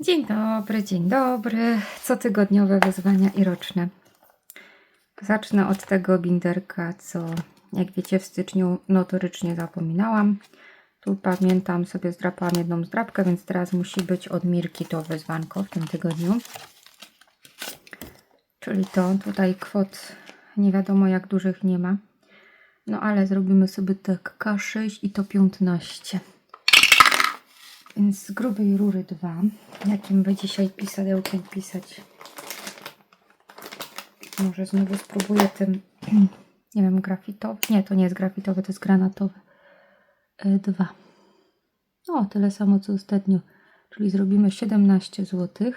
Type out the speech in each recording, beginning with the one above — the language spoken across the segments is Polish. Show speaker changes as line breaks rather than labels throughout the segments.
Dzień dobry, dzień dobry. Cotygodniowe wyzwania i roczne. Zacznę od tego binderka, co jak wiecie w styczniu notorycznie zapominałam. Tu pamiętam sobie zdrapałam jedną zdrapkę, więc teraz musi być od Mirki to wyzwanko w tym tygodniu. Czyli to tutaj kwot nie wiadomo jak dużych nie ma. No ale zrobimy sobie tak K6 i to 15. Z grubej rury 2. Jakim by dzisiaj pisadełkiem pisać? Może znowu spróbuję tym, nie wiem, grafitowy. Nie, to nie jest grafitowy, to jest granatowy. 2. O, tyle samo co ostatnio. Czyli zrobimy 17 zł.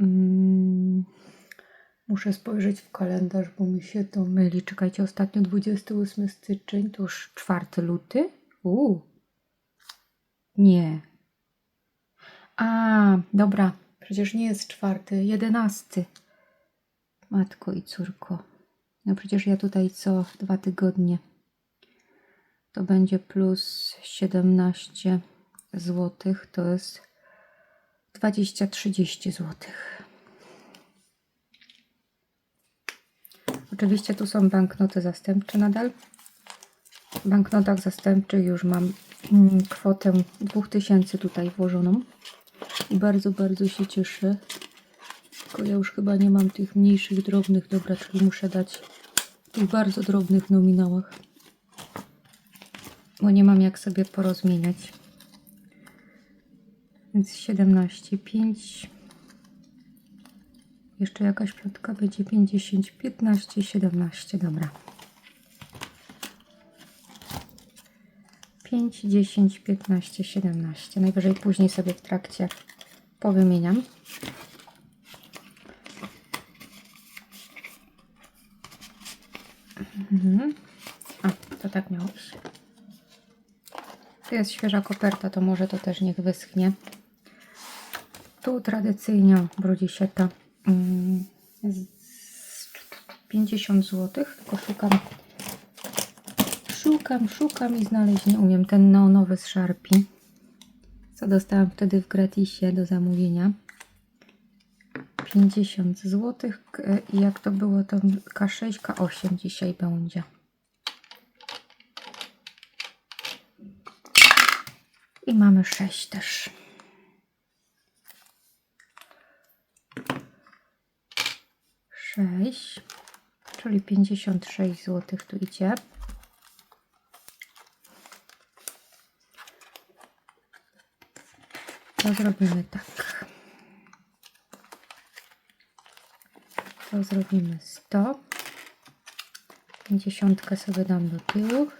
Mm, muszę spojrzeć w kalendarz, bo mi się to myli. Czekajcie, ostatnio 28 styczeń, to już 4 luty. Uuu. Nie. A, dobra. Przecież nie jest czwarty, jedenasty. Matko i córko. No przecież ja tutaj co dwa tygodnie. To będzie plus 17 złotych. To jest 20-30 złotych. Oczywiście tu są banknoty zastępcze nadal. W banknotach zastępczych już mam kwotę 2000 tutaj włożoną. I bardzo, bardzo się cieszę. Tylko ja już chyba nie mam tych mniejszych, drobnych. Dobra, czyli muszę dać w tych bardzo drobnych nominałach. Bo nie mam jak sobie porozmieniać. Więc 17, 5. Jeszcze jakaś piątka będzie 50, 15, 17. Dobra. 5, 10, 15, 17. Najwyżej później sobie w trakcie powymieniam. Mhm. A, to tak miało być. Tu jest świeża koperta, to może to też niech wyschnie. Tu tradycyjnie brudzi się to mm, z 50 zł, tylko szukam Szukam, szukam i znaleźć nie umiem. Ten neonowy z Sharpie. Co dostałam wtedy w gratisie do zamówienia. 50 zł. I jak to było, to K6, K8 dzisiaj będzie. I mamy 6 też. Sześć, czyli 56 zł tu idzie. To zrobimy tak. To zrobimy 100. Dziesiątkę sobie dam do tyłu.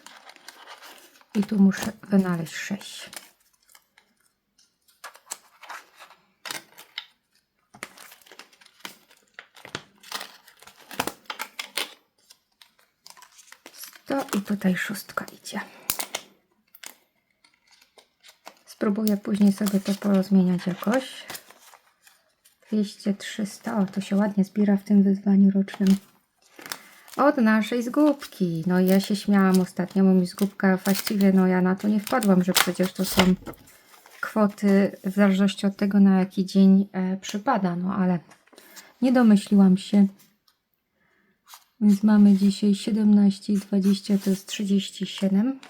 I tu muszę wynaleźć 6. To i tutaj szóstka idzie. Spróbuję później sobie to porozmieniać jakoś. 200, 300. O, to się ładnie zbiera w tym wyzwaniu rocznym. Od naszej zgubki. No ja się śmiałam ostatnio, bo mi zgubka właściwie, no ja na to nie wpadłam, że przecież to są kwoty w zależności od tego, na jaki dzień e, przypada. No ale nie domyśliłam się. Więc mamy dzisiaj 17 i 20 to jest 37.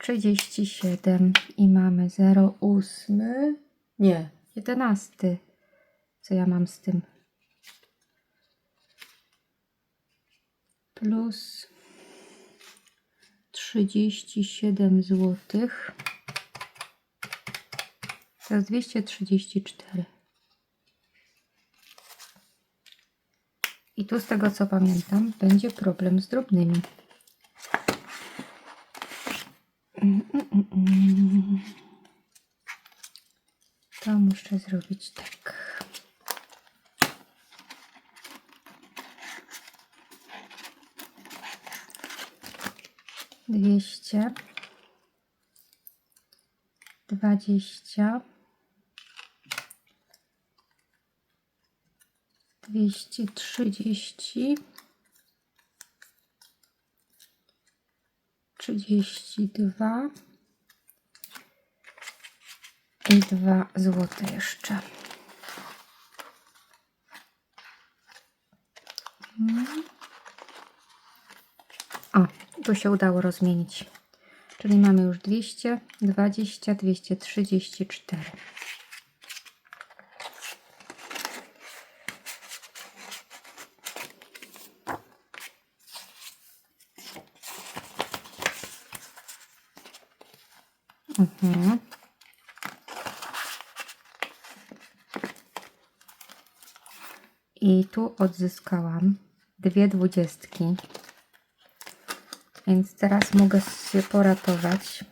37 i mamy 08. Nie, 11. Co ja mam z tym? Plus 37 zł. To jest 234. I tu z tego co pamiętam będzie problem z drobnymi. To muszę zrobić tak. Dwieście. Dwadzieścia. Dwieście trzydzieści. trzydzieści dwa, I dwa złote jeszcze. O, tu się udało rozmienić. Czyli mamy już 220, 234. Mhm. I tu odzyskałam dwie dwudziestki. Więc teraz mogę się poratować.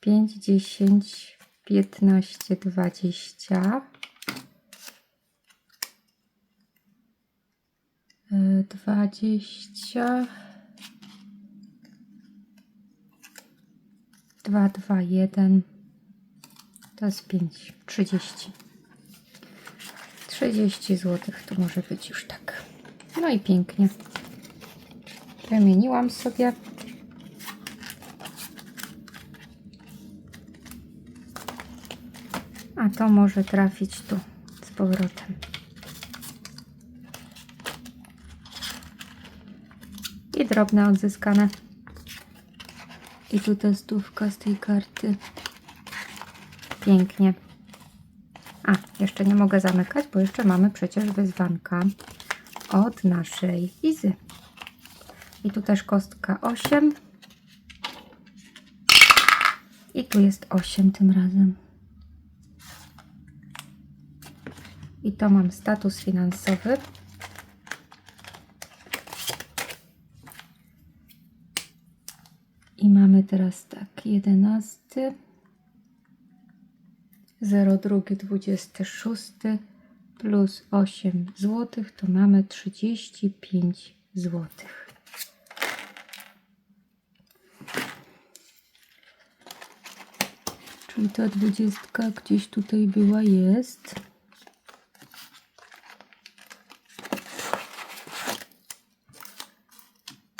5, 10, 15, 20. y, 20. 2, 2, 1. To jest 5, 30. 30 zł to może być już tak. No i pięknie. Wymieniłam sobie. A to może trafić tu z powrotem. I drobne odzyskane. I tu ta stówka z tej karty. Pięknie. A, jeszcze nie mogę zamykać, bo jeszcze mamy przecież wyzwanka od naszej Izy. I tu też kostka 8. I tu jest 8 tym razem. I to mam status finansowy. I mamy teraz tak, 11, 02, 26 plus 8 zł, to mamy 35 złotych. Czyli ta dwudziestka gdzieś tutaj była, jest.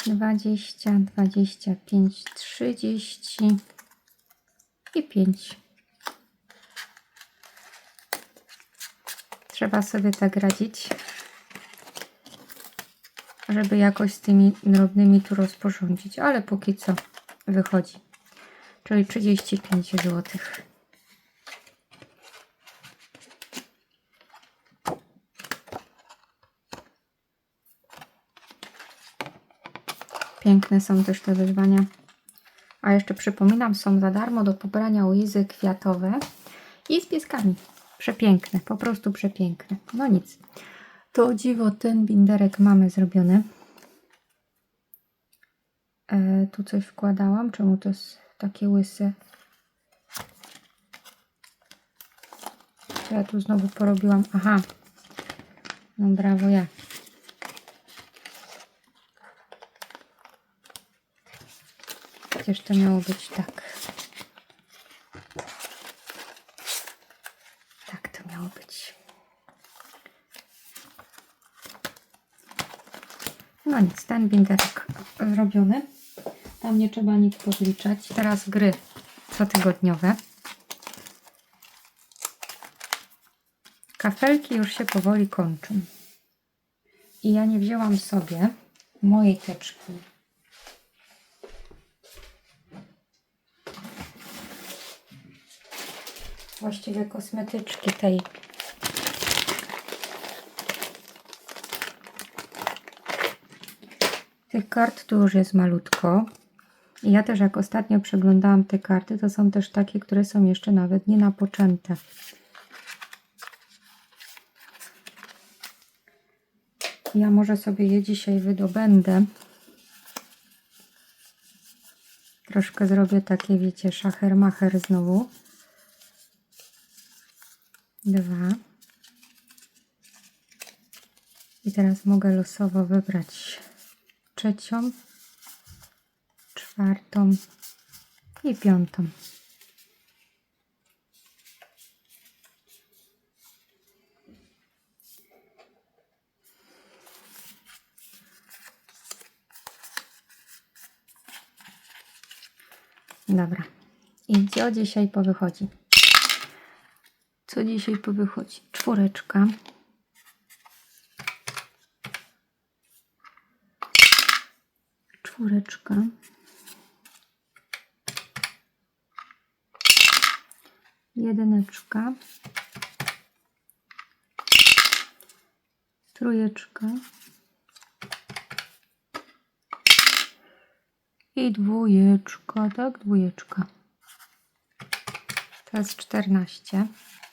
Dwadzieścia, dwadzieścia pięć, trzydzieści i pięć. Trzeba sobie tak radzić, żeby jakoś z tymi drobnymi tu rozporządzić, ale póki co wychodzi czyli 35 zł. Piękne są też te wyzwania. A jeszcze przypominam, są za darmo do pobrania łyzy kwiatowe i z pieskami. Przepiękne, po prostu przepiękne. No nic. To dziwo ten binderek mamy zrobiony. E, tu coś wkładałam. Czemu to jest takie łyse. Co ja tu znowu porobiłam? Aha. No brawo ja. Przecież to miało być. Tak to miało być. Ten binderek zrobiony. Tam nie trzeba nic podliczać. Teraz gry cotygodniowe. Kafelki już się powoli kończą. I ja nie wzięłam sobie mojej teczki. Właściwie kosmetyczki tej Tych kart tu już jest malutko. I ja też jak ostatnio przeglądałam te karty, to są też takie, które są jeszcze nawet nie napoczęte. Ja może sobie je dzisiaj wydobędę. Troszkę zrobię takie, wiecie, szachermacher znowu. Dwa. I teraz mogę losowo wybrać trzecią, czwartą i piątą. Dobra. I gdzie dzisiaj powychodzi? Co dzisiaj powychodzi? Czwóreczka. Czwóreczka. Jedyneczka. Trójeczka. I dwójeczka, tak? Dwójeczka. To jest 14.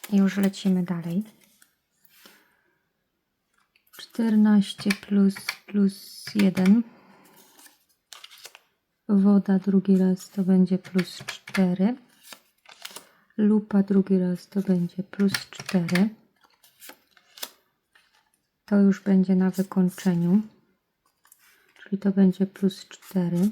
I już lecimy dalej. 14 plus plus 1. Woda drugi raz to będzie plus 4. Lupa drugi raz to będzie plus 4. To już będzie na wykończeniu. Czyli to będzie plus 4.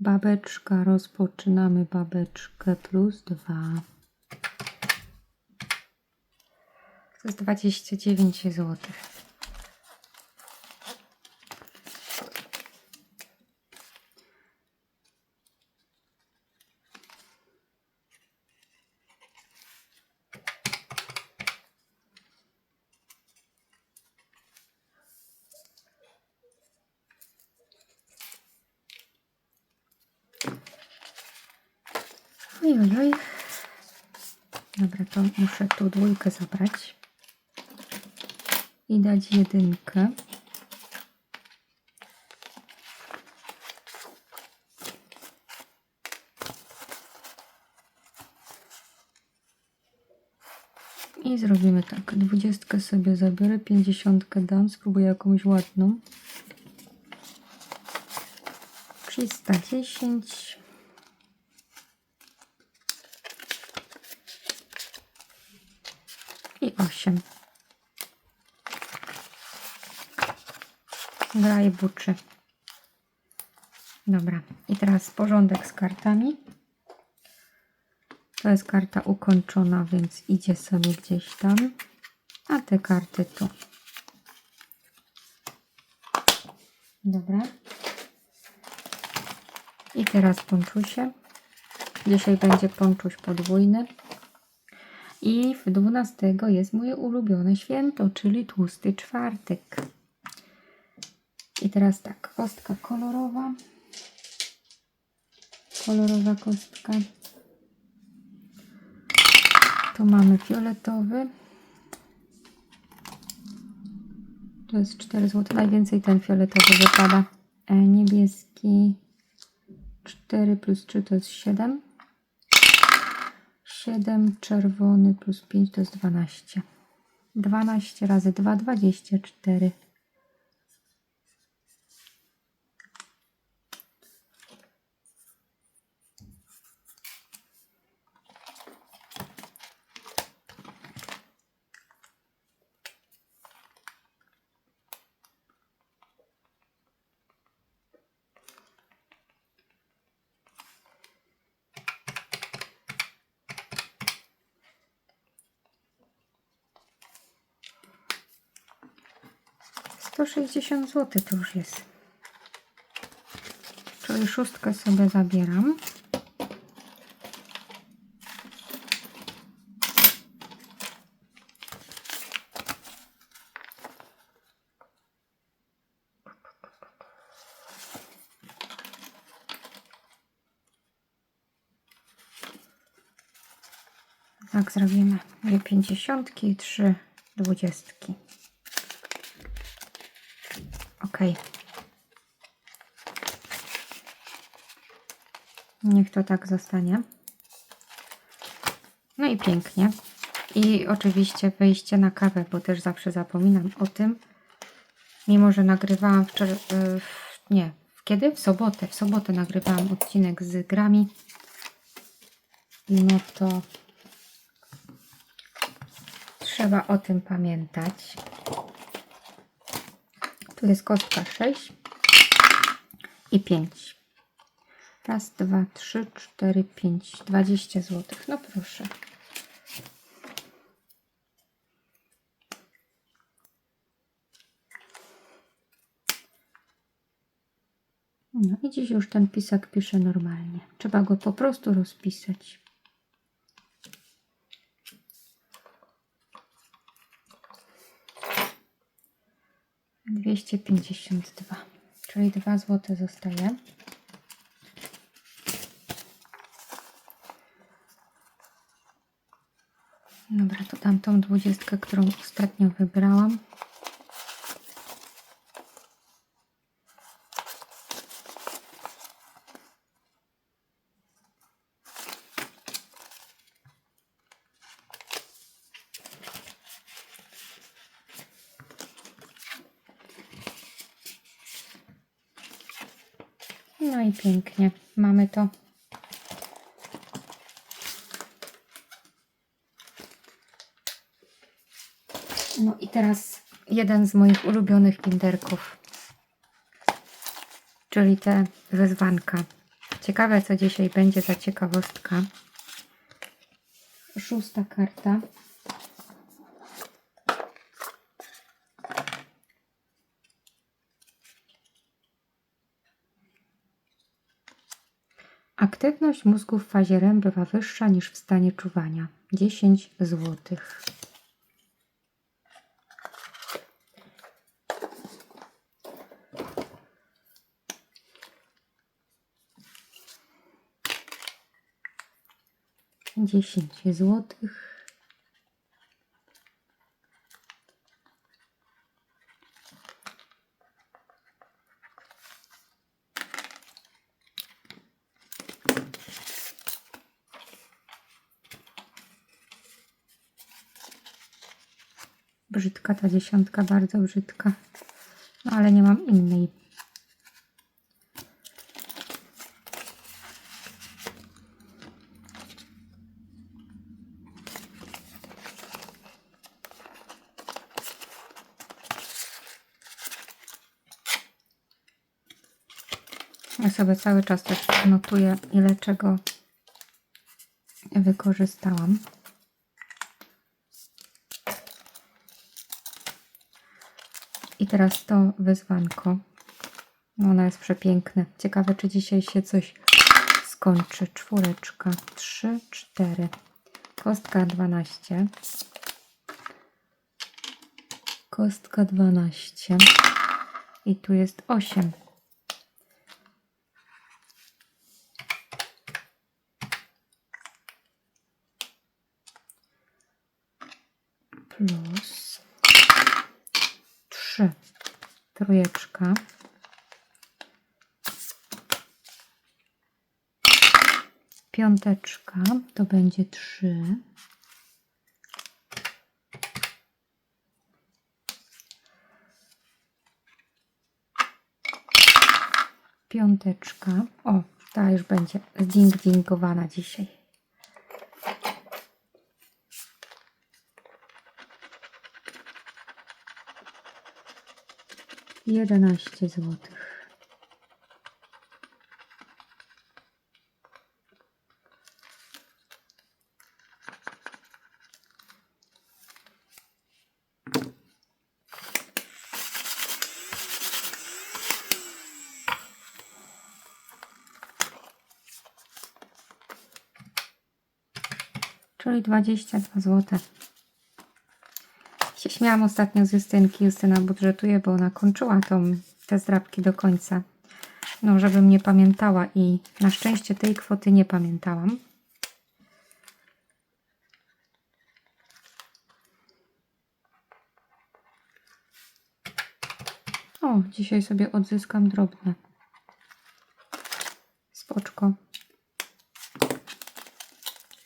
Babeczka, rozpoczynamy babeczkę plus 2. To jest 29 zł. Oj, oj, oj. Dobra, to muszę tu dwójkę zabrać. I dać jedynkę. I zrobimy tak. Dwudziestkę sobie zabiorę, pięćdziesiątkę dam, spróbuję jakąś ładną. 310. i 8. Gra i buczy. Dobra, i teraz porządek z kartami. To jest karta ukończona, więc idzie sobie gdzieś tam. A te karty tu. Dobra. I teraz ponczusie. Dzisiaj będzie ponczuś podwójny. I w 12 jest moje ulubione święto, czyli tłusty czwartek. I teraz tak, kostka kolorowa. Kolorowa kostka. Tu mamy fioletowy. To jest 4 zł. Najwięcej ten fioletowy wypada. E, niebieski 4 plus 3 to jest 7. 7, czerwony plus 5 to jest 12. 12 razy 2, 24. Sto sześćdziesiąt zł to już jest. Czyli szóstkę sobie zabieram. Tak zrobimy. Dwie pięćdziesiątki i trzy dwudziestki. Niech to tak zostanie. No i pięknie. I oczywiście wejście na kawę, bo też zawsze zapominam o tym. Mimo, że nagrywałam wczoraj, e, nie, kiedy? W sobotę. W sobotę nagrywałam odcinek z grami. No to trzeba o tym pamiętać. Tu jest kostka 6 i 5. Raz, dwa, trzy, cztery, pięć. 20 zł. No proszę. No i dziś już ten pisak pisze normalnie. Trzeba go po prostu rozpisać. 252, czyli 2 zł zostaje. Dobra, to dam tą dwudziestkę, którą ostatnio wybrałam. No i pięknie. Mamy to. No i teraz jeden z moich ulubionych kinderków. Czyli te wyzwanka. Ciekawe, co dzisiaj będzie za ciekawostka. Szósta karta. Aktywność mózgu w fazie REM bywa wyższa niż w stanie czuwania. 10 złotych. Dziesięć złotych. Brzydka ta dziesiątka, bardzo brzydka. No ale nie mam innej. Ja sobie cały czas też notuję, ile czego wykorzystałam. I teraz to wyzwanko. No, Ono jest przepiękne. Ciekawe, czy dzisiaj się coś skończy. Czwóreczka, trzy, cztery. Kostka 12. Kostka 12. I tu jest 8. Plus 3. Trójeczka. Piąteczka to będzie 3. Piąteczka. O, ta już będzie zding-dingowana dzisiaj. 11 złotych. Czyli 22 zł. Śmiałam ostatnio z Justynki. Justyna budżetuje, bo ona kończyła tą, te zdrabki do końca. No, żebym nie pamiętała i na szczęście tej kwoty nie pamiętałam. O, dzisiaj sobie odzyskam drobne. Spoczko.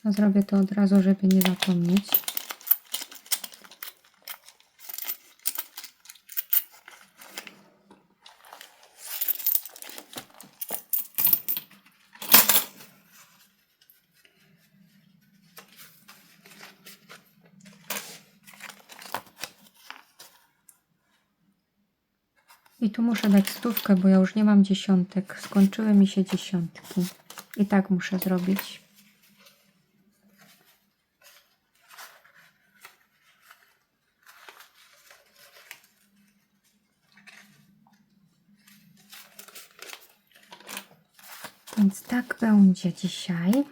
Zrobię to od razu, żeby nie zapomnieć. Muszę dać stówkę, bo ja już nie mam dziesiątek. Skończyły mi się dziesiątki. I tak muszę zrobić. Więc tak będzie dzisiaj.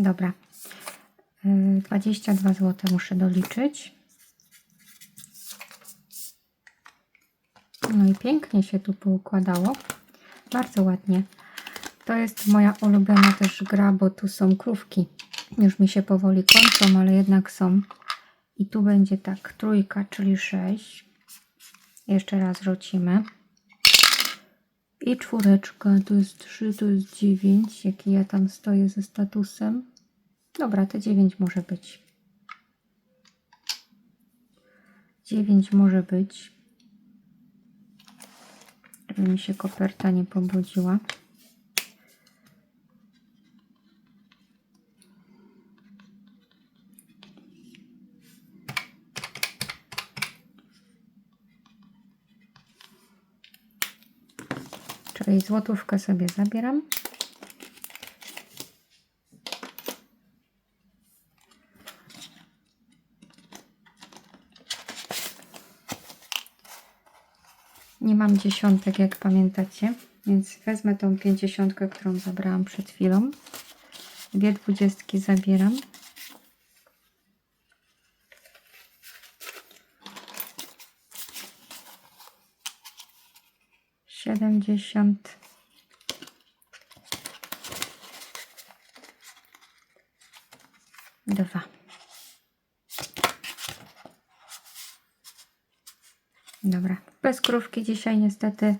Dobra. Y, 22 zł muszę doliczyć. No i pięknie się tu poukładało. Bardzo ładnie. To jest moja ulubiona też gra, bo tu są krówki. Już mi się powoli kończą, ale jednak są. I tu będzie tak, trójka, czyli 6. Jeszcze raz rzucimy. I czwóreczka, to jest 3, to jest 9. Jaki ja tam stoję ze statusem. Dobra, te 9 może być. 9 może być. Żeby mi się koperta nie pobudziła. Czyli złotówkę sobie zabieram. Nie mam dziesiątek, jak pamiętacie, więc wezmę tą pięćdziesiątkę, którą zabrałam przed chwilą. Dwie dwudziestki zabieram. Siedemdziesiąt. Dwa. Dobra, bez krówki dzisiaj niestety.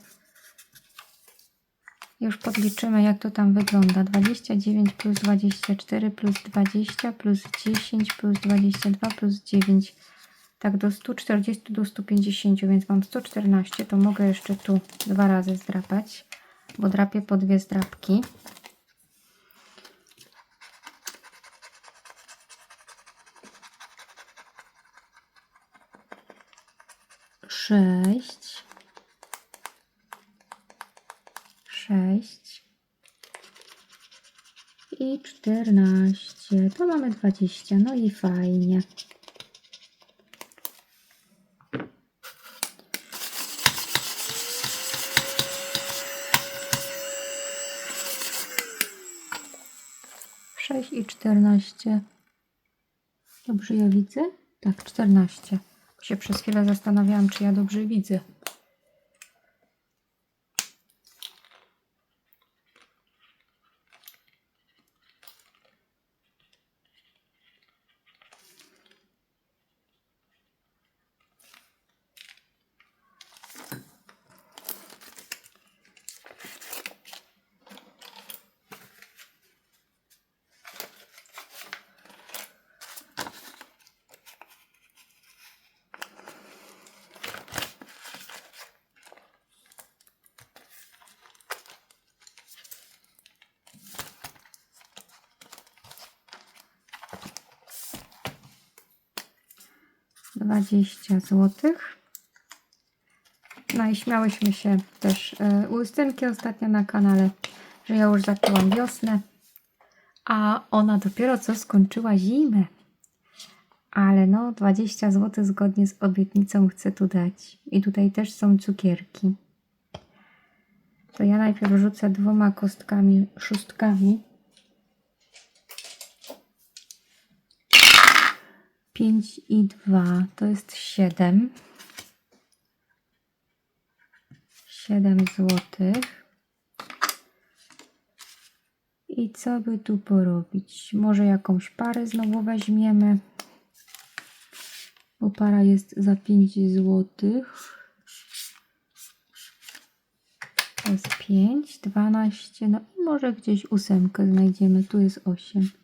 Już podliczymy, jak to tam wygląda. 29 plus 24 plus 20 plus 10 plus 22 plus 9. Tak, do 140 do 150, więc mam 114. To mogę jeszcze tu dwa razy zdrapać, bo drapię po dwie zdrapki. Sześć. Sześć. I czternaście. To mamy dwadzieścia. No i fajnie. Sześć i czternaście. Dobrze ja widzę? Tak, czternaście. Się przez chwilę zastanawiałam, czy ja dobrze widzę. Dwadzieścia złotych. No i śmiałyśmy się też y, u Justynki ostatnio na kanale, że ja już zaczęłam wiosnę, a ona dopiero co skończyła zimę. Ale no, 20 zł zgodnie z obietnicą chcę tu dać. I tutaj też są cukierki. To ja najpierw rzucę dwoma kostkami, szóstkami. 5 i 2 to jest 7. 7 złotych. I co by tu porobić? Może jakąś parę znowu weźmiemy. Bo para jest za 5 złotych. To jest 5, 12, no i może gdzieś ósemkę znajdziemy. Tu jest 8.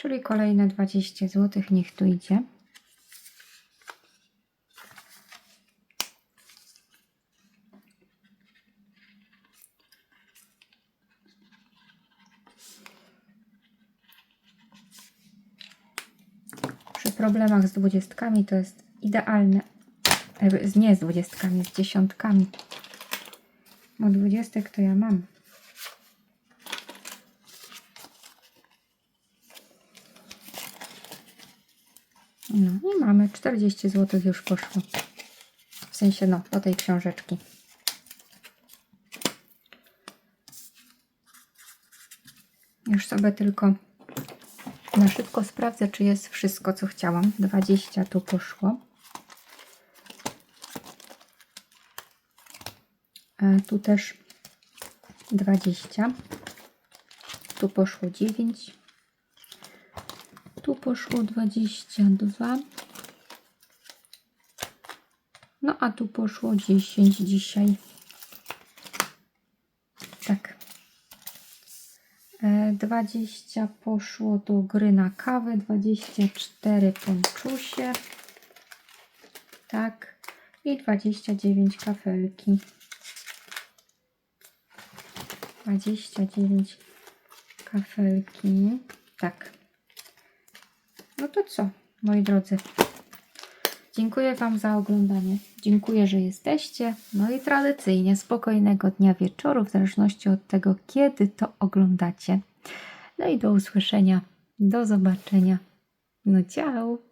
Czyli kolejne 20 zł niech tu idzie. Przy problemach z dwudziestkami to jest idealne. e, Nie z dwudziestkami, z dziesiątkami. Bo dwudziestek to ja mam. No i mamy 40 zł już poszło. W sensie no, do tej książeczki. Już sobie tylko na szybko sprawdzę, czy jest wszystko, co chciałam. 20 tu poszło. E, tu też 20. Tu poszło 9. Tu poszło 22. No a tu poszło 10 dzisiaj. Tak. E, 20 poszło do gry na kawę, 24 ponczusie. Tak. I 29 kafelki. 29 kafelki. Tak. No to co, moi drodzy? Dziękuję Wam za oglądanie. Dziękuję, że jesteście. No i tradycyjnie spokojnego dnia wieczoru, w zależności od tego, kiedy to oglądacie. No i do usłyszenia. Do zobaczenia. No ciao.